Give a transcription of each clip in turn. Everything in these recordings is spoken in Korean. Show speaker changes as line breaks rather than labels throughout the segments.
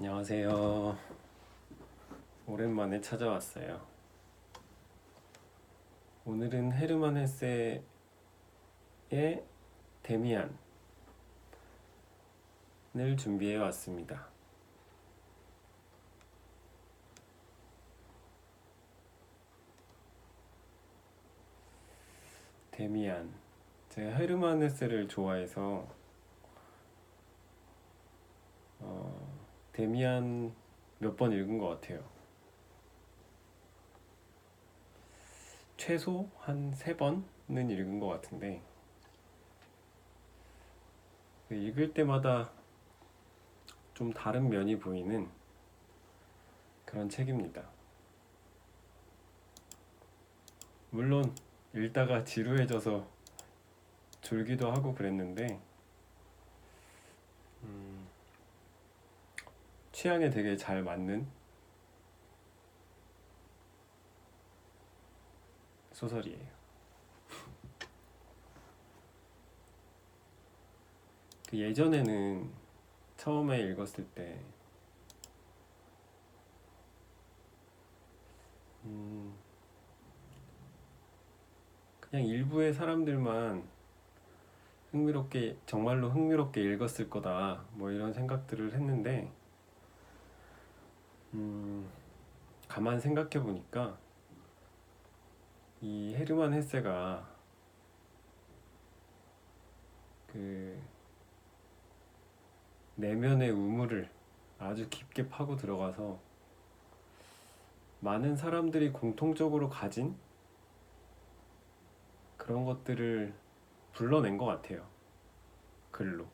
안녕하세요. 오랜만에 찾아왔어요. 오늘은 헤르만 헤세의 데미안을 준비해 왔습니다. 데미안. 제가 헤르만 헤세를 좋아해서 어, 데미안 몇 번 읽은 것 같아요. 최소 한 세 번은 읽은 것 같은데 그 읽을 때마다 좀 다른 면이 보이는 그런 책입니다. 물론 읽다가 지루해져서 졸기도 하고 그랬는데 취향에 되게 잘 맞는 소설이에요. 그 예전에는 처음에 읽었을 때 음, 그냥 일부의 사람들만 흥미롭게 정말로 흥미롭게 읽었을 거다 뭐 이런 생각들을 했는데 음, 가만 생각해 보니까 이 헤르만 헤세가 그 내면의 우물을 아주 깊게 파고 들어가서 많은 사람들이 공통적으로 가진 그런 것들을 불러낸 것 같아요. 글로.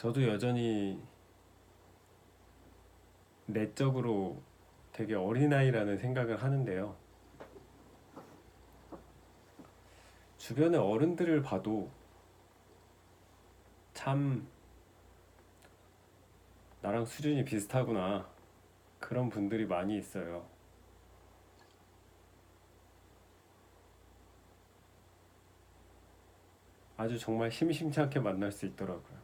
저도 여전히 내적으로 되게 어린아이라는 생각을 하는데요. 주변의 어른들을 봐도 참 나랑 수준이 비슷하구나. 그런 분들이 많이 있어요. 아주 정말 심심치 않게 만날 수 있더라고요.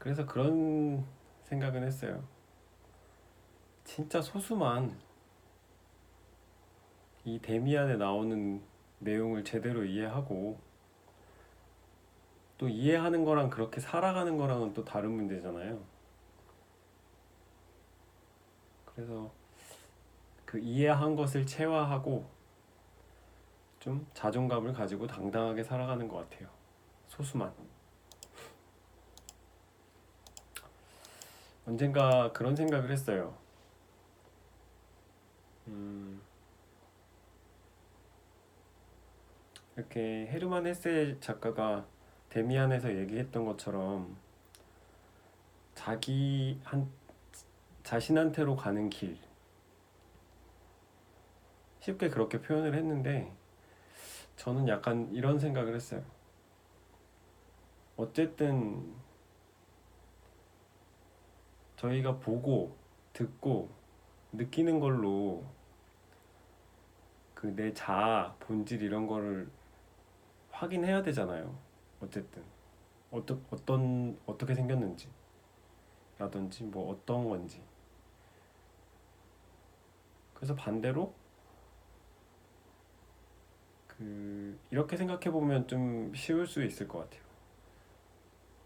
그래서 그런 생각은 했어요. 진짜 소수만 이 데미안에 나오는 내용을 제대로 이해하고 또 이해하는 거랑 그렇게 살아가는 거랑은 또 다른 문제잖아요. 그래서 그 이해한 것을 체화하고 좀 자존감을 가지고 당당하게 살아가는 것 같아요. 소수만. 언젠가 그런 생각을 했어요. 음, 이렇게 헤르만 헤세 작가가 데미안에서 얘기했던 것처럼 자기 한 자신한테로 가는 길 쉽게 그렇게 표현을 했는데 저는 약간 이런 생각을 했어요. 어쨌든 저희가 보고 듣고 느끼는 걸로 그 내 자아, 본질 이런 거를 확인해야 되잖아요. 어쨌든 어떠, 어떤 어떻게 생겼는지 라든지 뭐 어떤 건지 그래서 반대로 그 이렇게 생각해 보면 좀 쉬울 수 있을 것 같아요.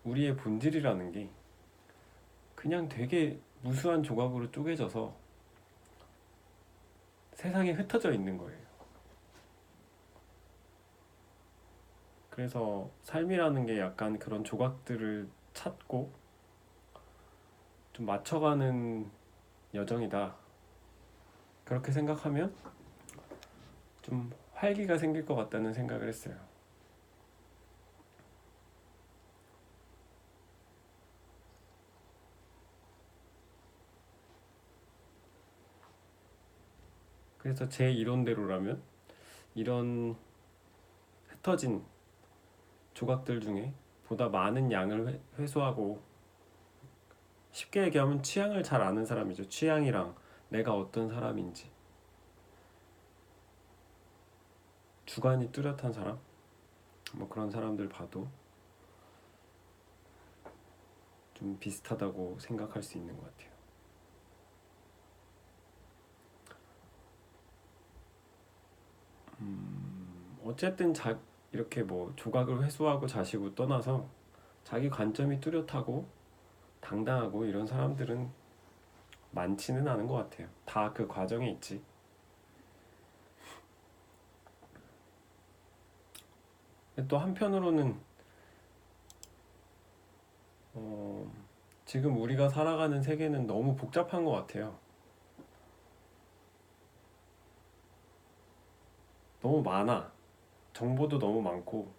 우리의 본질이라는 게 그냥 되게 무수한 조각으로 쪼개져서 세상에 흩어져 있는 거예요. 그래서 삶이라는 게 약간 그런 조각들을 찾고 좀 맞춰가는 여정이다. 그렇게 생각하면 좀 활기가 생길 것 같다는 생각을 했어요. 그래서 제 이론대로라면 이런 흩어진 조각들 중에 보다 많은 양을 회- 회수하고 쉽게 얘기하면 취향을 잘 아는 사람이죠. 취향이랑 내가 어떤 사람인지. 주관이 뚜렷한 사람? 뭐 그런 사람들 봐도 좀 비슷하다고 생각할 수 있는 것 같아요. 어쨌든 자, 이렇게 뭐 조각을 회수하고 자시고 떠나서 자기 관점이 뚜렷하고 당당하고 이런 사람들은 많지는 않은 것 같아요. 다 그 과정에 있지. 또 한편으로는 어, 지금 우리가 살아가는 세계는 너무 복잡한 것 같아요. 너무 많아. 정보도 너무 많고.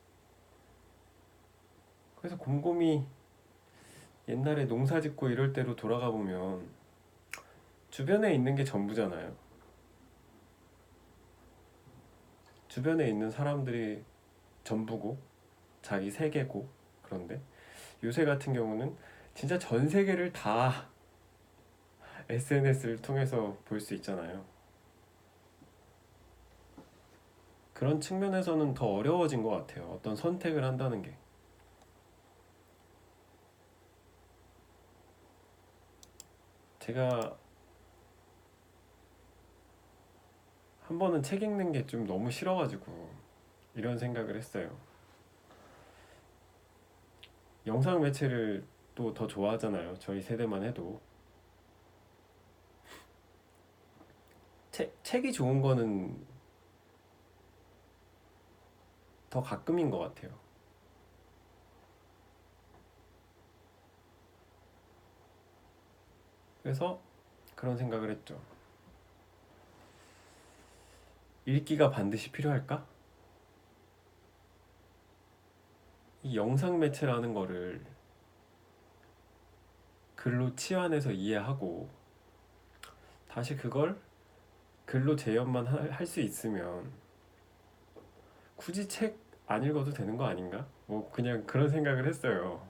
그래서 곰곰이 옛날에 농사 짓고 이럴 때로 돌아가 보면 주변에 있는 게 전부잖아요. 주변에 있는 사람들이 전부고 자기 세계고 그런데 요새 같은 경우는 진짜 전 세계를 다 SNS를 통해서 볼 수 있잖아요. 그런 측면에서는 더 어려워진 것 같아요. 어떤 선택을 한다는 게. 제가 한 번은 책 읽는 게 좀 너무 싫어가지고 이런 생각을 했어요. 영상 매체를 또 더 좋아하잖아요. 저희 세대만 해도. 책, 책이 좋은 거는 더 가끔인 것 같아요. 그래서 그런 생각을 했죠. 읽기가 반드시 필요할까? 이 영상 매체라는 거를 글로 치환해서 이해하고 다시 그걸 글로 재현만 할 수 있으면 굳이 책 안 읽어도 되는 거 아닌가? 뭐 그냥 그런 생각을 했어요.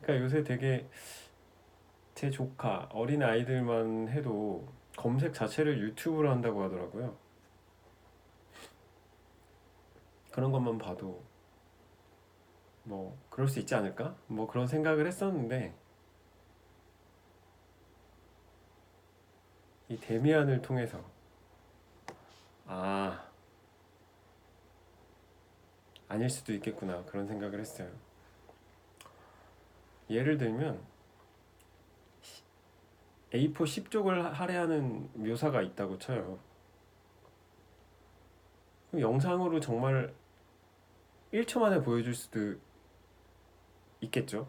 그러니까 요새 되게 제 조카 어린 아이들만 해도 검색 자체를 유튜브로 한다고 하더라고요. 그런 것만 봐도 뭐 그럴 수 있지 않을까? 뭐 그런 생각을 했었는데 이 데미안을 통해서 아 아닐 수도 있겠구나 그런 생각을 했어요. 예를 들면 A4 10쪽을 할애하는 묘사가 있다고 쳐요. 그럼 영상으로 정말 1초 만에 보여줄 수도 있겠죠.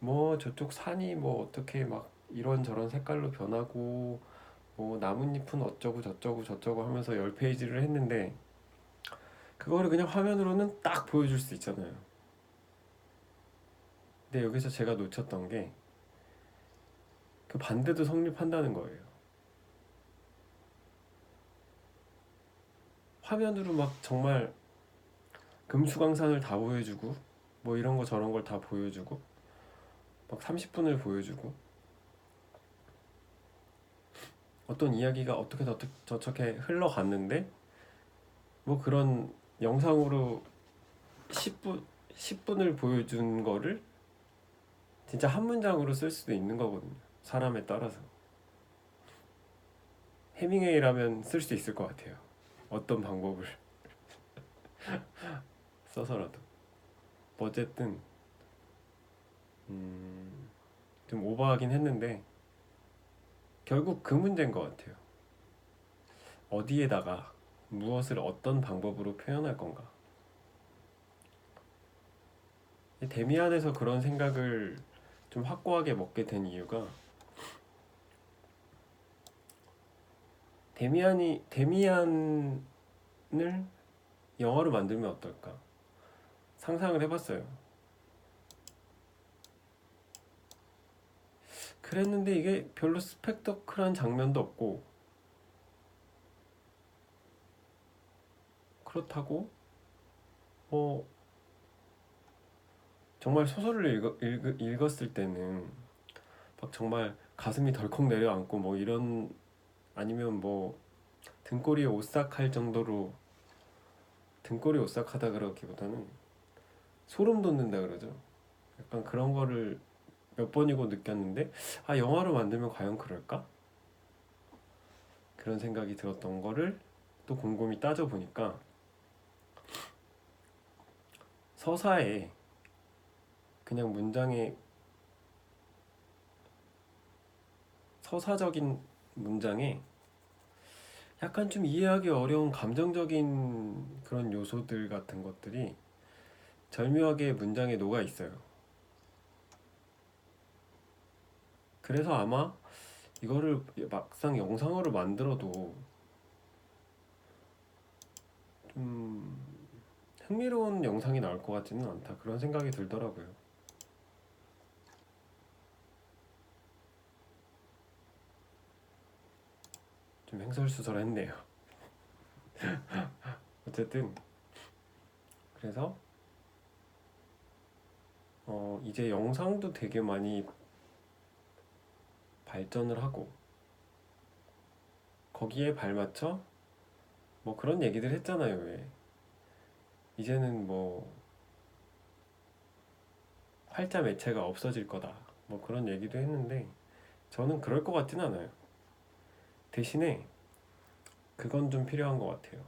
뭐 저쪽 산이 뭐 어떻게 막 이런저런 색깔로 변하고 뭐 나뭇잎은 어쩌고 저쩌고 저쩌고 하면서 10페이지를 했는데 그거를 그냥 화면으로는 딱 보여줄 수 있잖아요. 근데 여기서 제가 놓쳤던 게 그 반대도 성립한다는 거예요. 화면으로 막 정말 금수강산을 다 보여주고 뭐 이런 거 저런 걸 다 보여주고 막 30분을 보여주고 어떤 이야기가 어떻게 저렇게 흘러갔는데 뭐 그런 영상으로 10분 10분을 보여준 거를 진짜 한 문장으로 쓸 수도 있는 거거든요. 사람에 따라서. 해밍웨이라면 쓸 수 있을 것 같아요. 어떤 방법을 써서라도. 뭐 어쨌든 음, 좀 오버하긴 했는데 결국 그 문제인 것 같아요. 어디에다가 무엇을 어떤 방법으로 표현할 건가? 데미안에서 그런 생각을 좀 확고하게 먹게 된 이유가 데미안이 데미안을 영화로 만들면 어떨까? 상상을 해봤어요. 그랬는데 이게 별로 스펙터클한 장면도 없고 그렇다고 뭐 정말 소설을 읽, 읽, 읽었을 때는 막 정말 가슴이 덜컥 내려앉고 뭐 이런 아니면 뭐 등골이 오싹할 정도로 등골이 오싹하다 그러기보다는 소름 돋는다 그러죠. 약간 그런 거를 몇 번이고 느꼈는데 아 영화로 만들면 과연 그럴까? 그런 생각이 들었던 거를 또 곰곰이 따져 보니까 서사에 그냥 문장에 서사적인 문장에 약간 좀 이해하기 어려운 감정적인 그런 요소들 같은 것들이 절묘하게 문장에 녹아 있어요. 그래서 아마 이거를 막상 영상으로 만들어도 좀 흥미로운 영상이 나올 것 같지는 않다. 그런 생각이 들더라고요. 좀 횡설수설했네요. 어쨌든 그래서 어 이제 영상도 되게 많이 발전을 하고 거기에 발맞춰 뭐 그런 얘기들 했잖아요. 왜 이제는 뭐 활자 매체가 없어질 거다. 뭐 그런 얘기도 했는데 저는 그럴 것 같진 않아요. 대신에 그건 좀 필요한 것 같아요.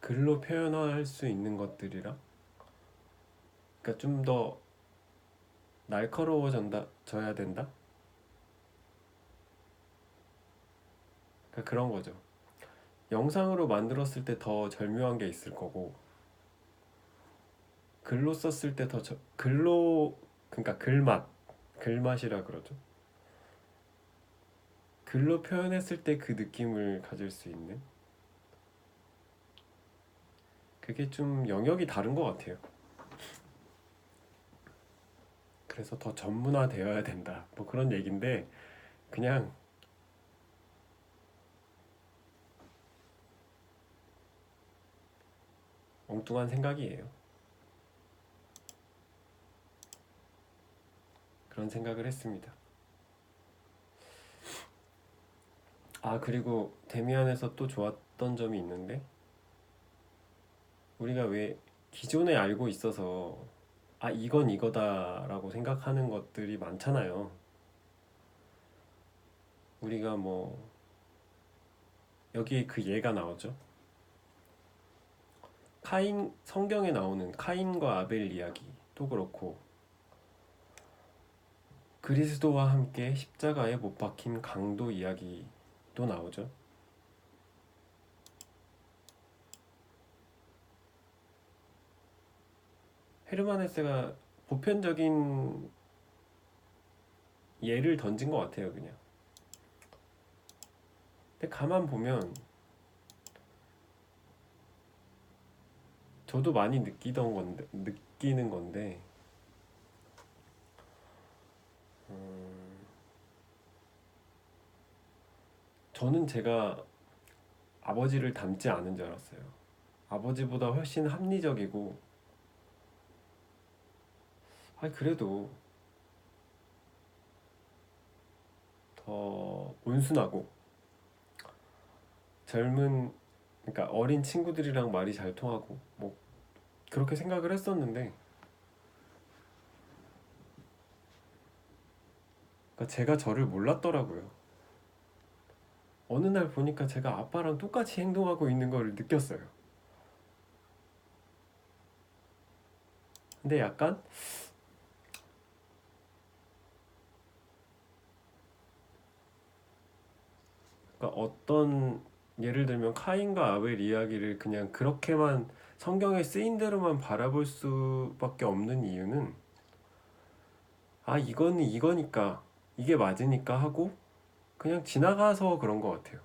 글로 표현할 수 있는 것들이라 그러니까 좀 더 날카로워져야 된다? 그러니까 그런 거죠. 영상으로 만들었을 때 더 절묘한 게 있을 거고 글로 썼을 때 더 글로 그러니까 글맛 글맛이라 그러죠. 글로 표현했을 때 그 느낌을 가질 수 있는 그게 좀 영역이 다른 것 같아요. 그래서 더 전문화되어야 된다. 뭐 그런 얘기인데 그냥 엉뚱한 생각이에요. 그런 생각을 했습니다. 아, 그리고 데미안에서 또 좋았던 점이 있는데, 우리가 왜 기존에 알고 있어서, 아, 이건 이거다라고 생각하는 것들이 많잖아요. 우리가 뭐, 여기 그 예가 나오죠. 카인, 성경에 나오는 카인과 아벨 이야기도 그렇고, 그리스도와 함께 십자가에 못 박힌 강도 이야기 또 나오죠. 헤르만 헤세가 보편적인 예를 던진 것 같아요, 그냥. 근데 가만 보면 저도 많이 느끼던 건데 느끼는 건데 음, 저는 제가 아버지를 닮지 않은 줄 알았어요. 아버지보다 훨씬 합리적이고, 아 그래도 더 온순하고 젊은 그러니까 어린 친구들이랑 말이 잘 통하고 뭐 그렇게 생각을 했었는데 그러니까 제가 저를 몰랐더라고요. 어느 날 보니까 제가 아빠랑 똑같이 행동하고 있는 걸 느꼈어요. 근데 약간 그러니까 어떤 예를 들면 카인과 아벨 이야기를 그냥 그렇게만 성경에 쓰인 대로만 바라볼 수밖에 없는 이유는 아 이거는 이거니까 이게 맞으니까 하고 그냥 지나가서 그런 것 같아요.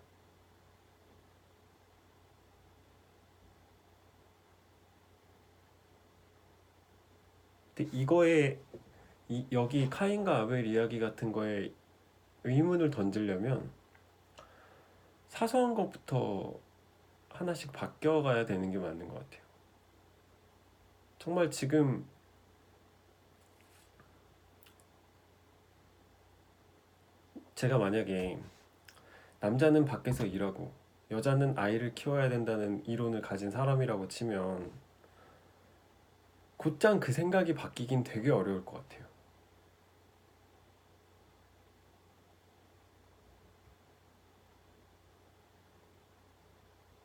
근데 이거에 이, 여기 카인과 아벨 이야기 같은 거에 의문을 던지려면 사소한 것부터 하나씩 바뀌어가야 되는 게 맞는 것 같아요. 정말 지금 제가 만약에 남자는 밖에서 일하고 여자는 아이를 키워야 된다는 이론을 가진 사람이라고 치면 곧장 그 생각이 바뀌긴 되게 어려울 것 같아요.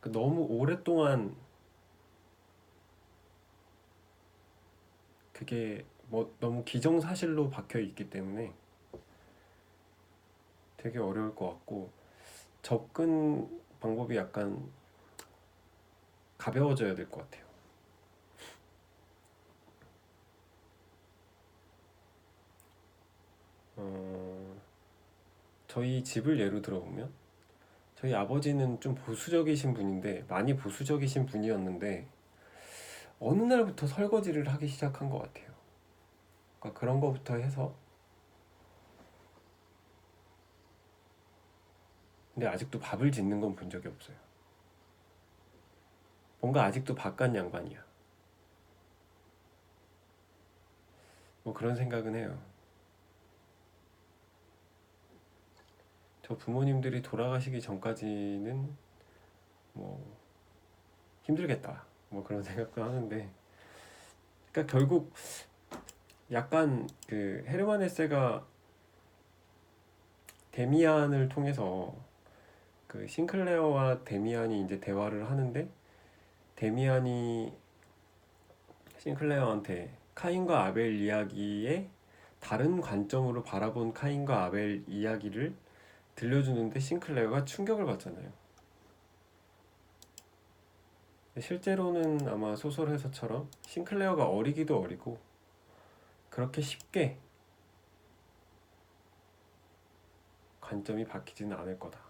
그 너무 오랫동안 그게 뭐 너무 기정사실로 박혀 있기 때문에 되게 어려울 것 같고 접근 방법이 약간 가벼워져야 될 것 같아요. 어, 저희 집을 예로 들어보면 저희 아버지는 좀 보수적이신 분인데 많이 보수적이신 분이었는데 어느 날부터 설거지를 하기 시작한 것 같아요. 그러니까 그런 거부터 해서 근데 아직도 밥을 짓는 건 본 적이 없어요. 뭔가 아직도 바깥 양반이야. 뭐 그런 생각은 해요. 저 부모님들이 돌아가시기 전까지는 뭐 힘들겠다. 뭐 그런 생각도 하는데 그러니까 결국 약간 그 헤르만 헤세가 데미안을 통해서 그 싱클레어와 데미안이 이제 대화를 하는데 데미안이 싱클레어한테 카인과 아벨 이야기에 다른 관점으로 바라본 카인과 아벨 이야기를 들려주는데 싱클레어가 충격을 받잖아요. 실제로는 아마 소설에서처럼 싱클레어가 어리기도 어리고 그렇게 쉽게 관점이 바뀌지는 않을 거다.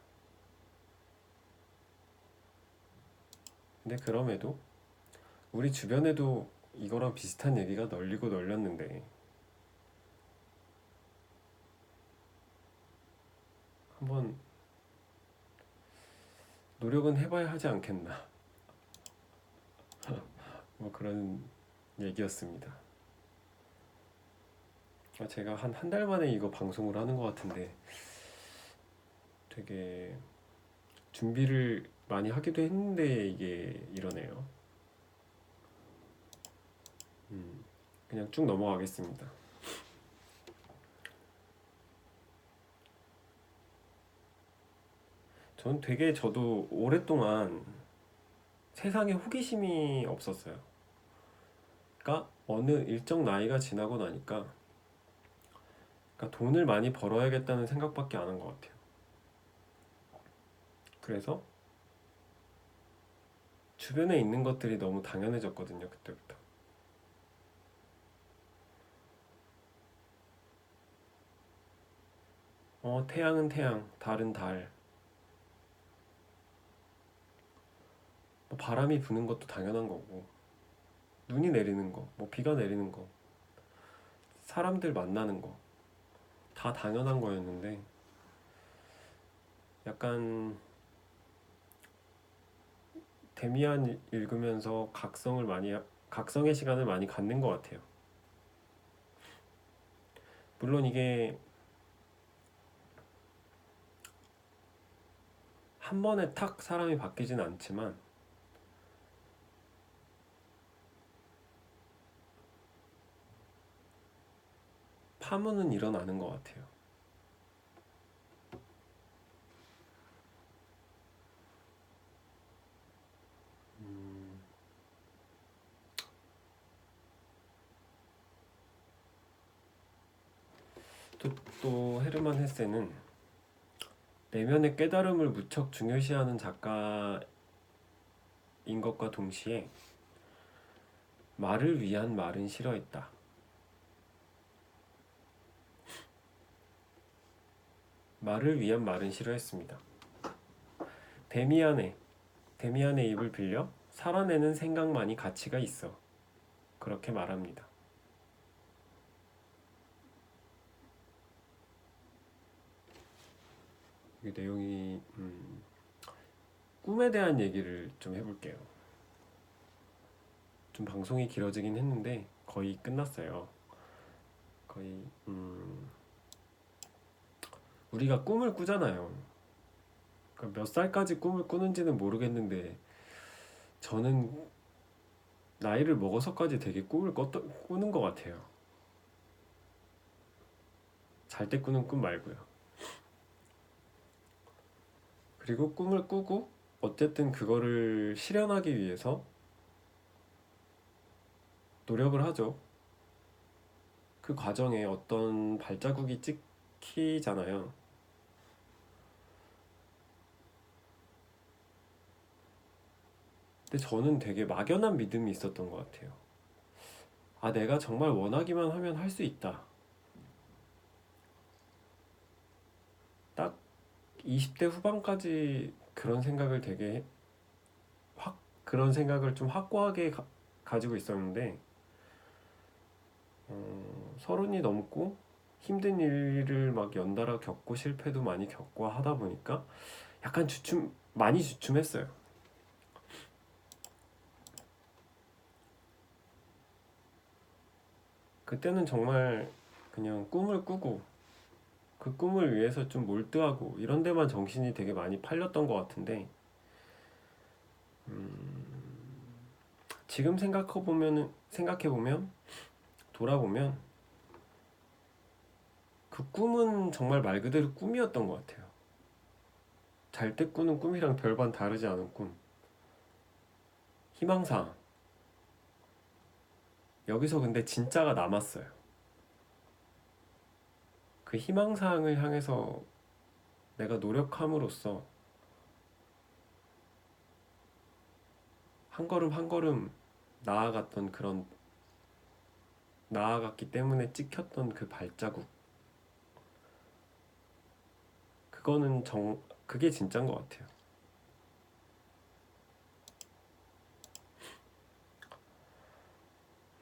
근데 그럼에도 우리 주변에도 이거랑 비슷한 얘기가 널리고 널렸는데 한번 노력은 해봐야 하지 않겠나. 뭐 그런 얘기였습니다. 아, 제가 한 한 달 만에 이거 방송을 하는 것 같은데 되게 준비를 많이 하기도 했는데 이게 이러네요. 음, 그냥 쭉 넘어가겠습니다. 전 되게 저도 오랫동안 세상에 호기심이 없었어요. 그러니까 어느 일정 나이가 지나고 나니까 그러니까 돈을 많이 벌어야겠다는 생각밖에 안 한 것 같아요. 그래서 주변에 있는 것들이 너무 당연해졌거든요, 그때부터. 어, 태양은 태양, 달은 달. 바람이 부는 것도 당연한 거고, 눈이 내리는 거, 뭐 비가 내리는 거, 사람들 만나는 거, 다 당연한 거였는데, 약간 데미안 읽으면서 각성을 많이 각성의 시간을 많이 갖는 것 같아요. 물론 이게 한 번에 탁 사람이 바뀌진 않지만 파문은 일어나는 것 같아요. 음, 또, 또 헤르만 헤세는 내면의 깨달음을 무척 중요시하는 작가인 것과 동시에 말을 위한 말은 싫어했다. 말을 위한 말은 싫어했습니다. 데미안의 데미안의 입을 빌려 살아내는 생각만이 가치가 있어. 그렇게 말합니다. 이 내용이 음, 꿈에 대한 얘기를 좀 해볼게요. 좀 방송이 길어지긴 했는데 거의 끝났어요. 거의 음 우리가 꿈을 꾸잖아요. 그러니까 몇 살까지 꿈을 꾸는지는 모르겠는데 저는 나이를 먹어서까지 되게 꿈을 꿨더, 꾸는 것 같아요. 잘 때 꾸는 꿈 말고요. 그리고 꿈을 꾸고 어쨌든 그거를 실현하기 위해서 노력을 하죠. 그 과정에 어떤 발자국이 찍 히잖아요. 근데 저는 되게 막연한 믿음이 있었던 것 같아요. 아, 내가 정말 원하기만 하면 할 수 있다. 딱 20대 후반까지 그런 생각을 되게 확, 그런 생각을 좀 확고하게 가, 가지고 있었는데, 어, 서른이 넘고 힘든 일을 막 연달아 겪고 실패도 많이 겪고 하다 보니까 약간 주춤, 많이 주춤했어요. 그때는 정말 그냥 꿈을 꾸고 그 꿈을 위해서 좀 몰두하고 이런 데만 정신이 되게 많이 팔렸던 것 같은데 음, 지금 생각해 보면은 생각해 보면 돌아보면 그 꿈은 정말 말 그대로 꿈이었던 것 같아요. 잘 때 꾸는 꿈이랑 별반 다르지 않은 꿈. 희망사항. 여기서 근데 진짜가 남았어요. 그 희망사항을 향해서 내가 노력함으로써 한 걸음 한 걸음 나아갔던 그런 나아갔기 때문에 찍혔던 그 발자국 그거는 정 그게 진짜인 것 같아요.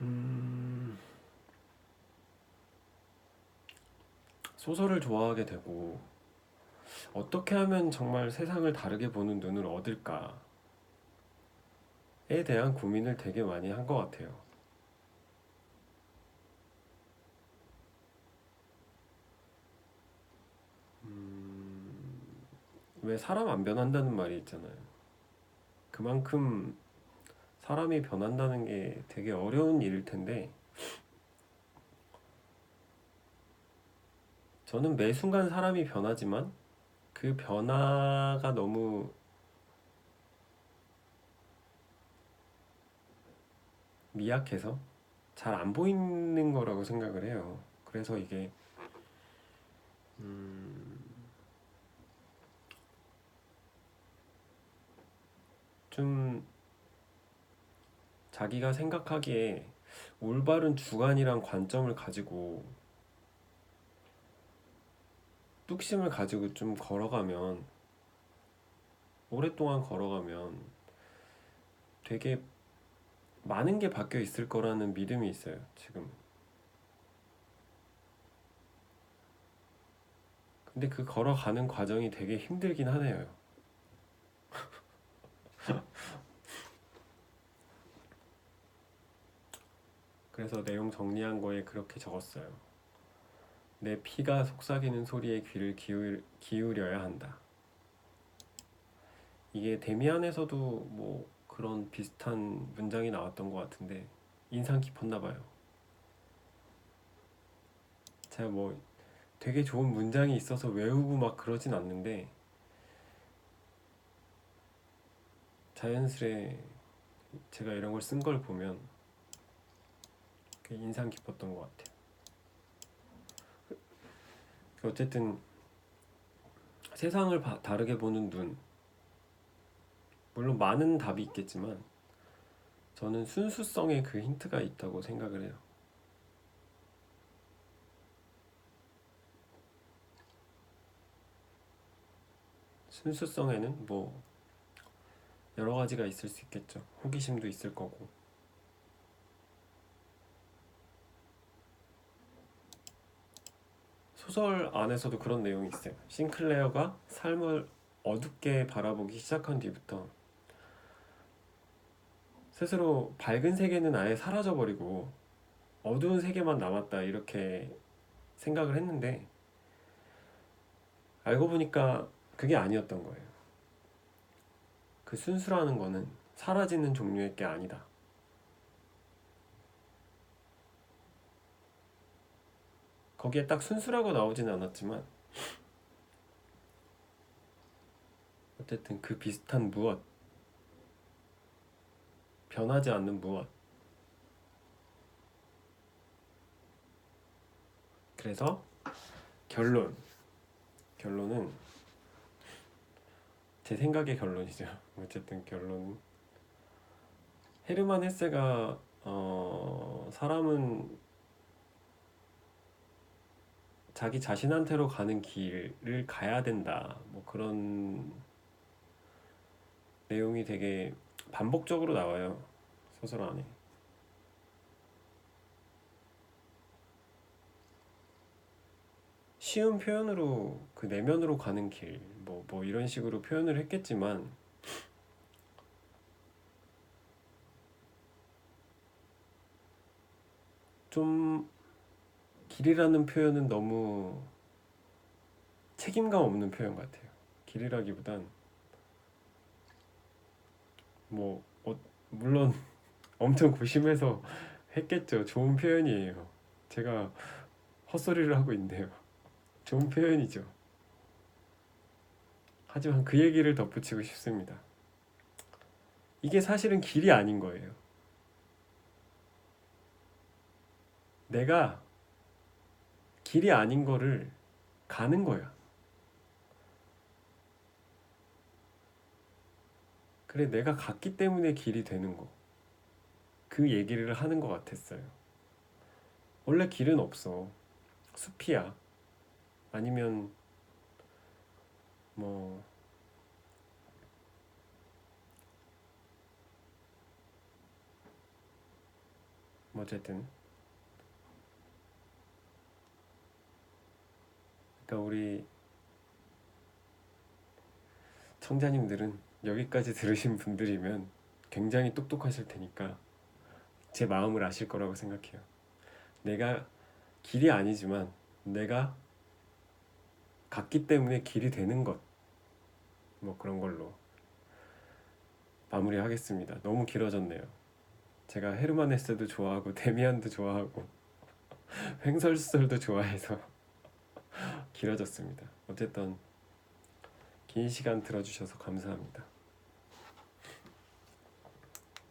음, 소설을 좋아하게 되고 어떻게 하면 정말 세상을 다르게 보는 눈을 얻을까에 대한 고민을 되게 많이 한 것 같아요. 왜 사람 안 변한다는 말이 있잖아요. 그만큼 사람이 변한다는 게 되게 어려운 일일 텐데 저는 매 순간 사람이 변하지만 그 변화가 너무 미약해서 잘 안 보이는 거라고 생각을 해요. 그래서 이게 음, 좀 자기가 생각하기에 올바른 주관이랑 관점을 가지고 뚝심을 가지고 좀 걸어가면 오랫동안 걸어가면 되게 많은 게 바뀌어 있을 거라는 믿음이 있어요, 지금. 근데 그 걸어가는 과정이 되게 힘들긴 하네요. 그래서 내용 정리한 거에 그렇게 적었어요. 내 피가 속삭이는 소리에 귀를 기울, 기울여야 한다. 이게 데미안에서도 뭐 그런 비슷한 문장이 나왔던 것 같은데 인상 깊었나 봐요. 제가 뭐 되게 좋은 문장이 있어서 외우고 막 그러진 않는데 자연스레 제가 이런 걸 쓴 걸 보면 인상 깊었던 것 같아요. 그 어쨌든 세상을 바, 다르게 보는 눈 물론 많은 답이 있겠지만 저는 순수성에 그 힌트가 있다고 생각을 해요. 순수성에는 뭐 여러 가지가 있을 수 있겠죠. 호기심도 있을 거고. 소설 안에서도 그런 내용이 있어요. 싱클레어가 삶을 어둡게 바라보기 시작한 뒤부터 스스로 밝은 세계는 아예 사라져버리고 어두운 세계만 남았다 이렇게 생각을 했는데 알고 보니까 그게 아니었던 거예요. 그 순수라는 거는 사라지는 종류의 게 아니다. 거기에 딱 순수라고 나오진 않았지만 어쨌든 그 비슷한 무엇 변하지 않는 무엇. 그래서 결론 결론은 제 생각의 결론이죠. 어쨌든 결론은 헤르만 헤세가 어, 사람은 자기 자신한테로 가는 길을 가야 된다. 뭐 그런 내용이 되게 반복적으로 나와요. 소설 안에. 쉬운 표현으로 그 내면으로 가는 길, 뭐, 뭐 이런 식으로 표현을 했겠지만, 좀 길이라는 표현은 너무 책임감 없는 표현 같아요. 길이라기보단 뭐 어, 물론 엄청 고심해서 했겠죠. 좋은 표현이에요. 제가 헛소리를 하고 있네요. 좋은 표현이죠. 하지만 그 얘기를 덧붙이고 싶습니다. 이게 사실은 길이 아닌 거예요. 내가 길이 아닌 거를 가는 거야. 그래, 내가 갔기 때문에 길이 되는 거. 그 얘기를 하는 것 같았어요. 원래 길은 없어. 숲이야. 아니면, 뭐, 뭐 어쨌든. 그러니까 우리 청자님들은 여기까지 들으신 분들이면 굉장히 똑똑하실 테니까 제 마음을 아실 거라고 생각해요. 내가 길이 아니지만 내가 갔기 때문에 길이 되는 것. 뭐 그런 걸로 마무리하겠습니다. 너무 길어졌네요. 제가 헤르만 헤세도 좋아하고 데미안도 좋아하고 횡설수설도 좋아해서 길어졌습니다. 어쨌든 긴 시간 들어주셔서 감사합니다.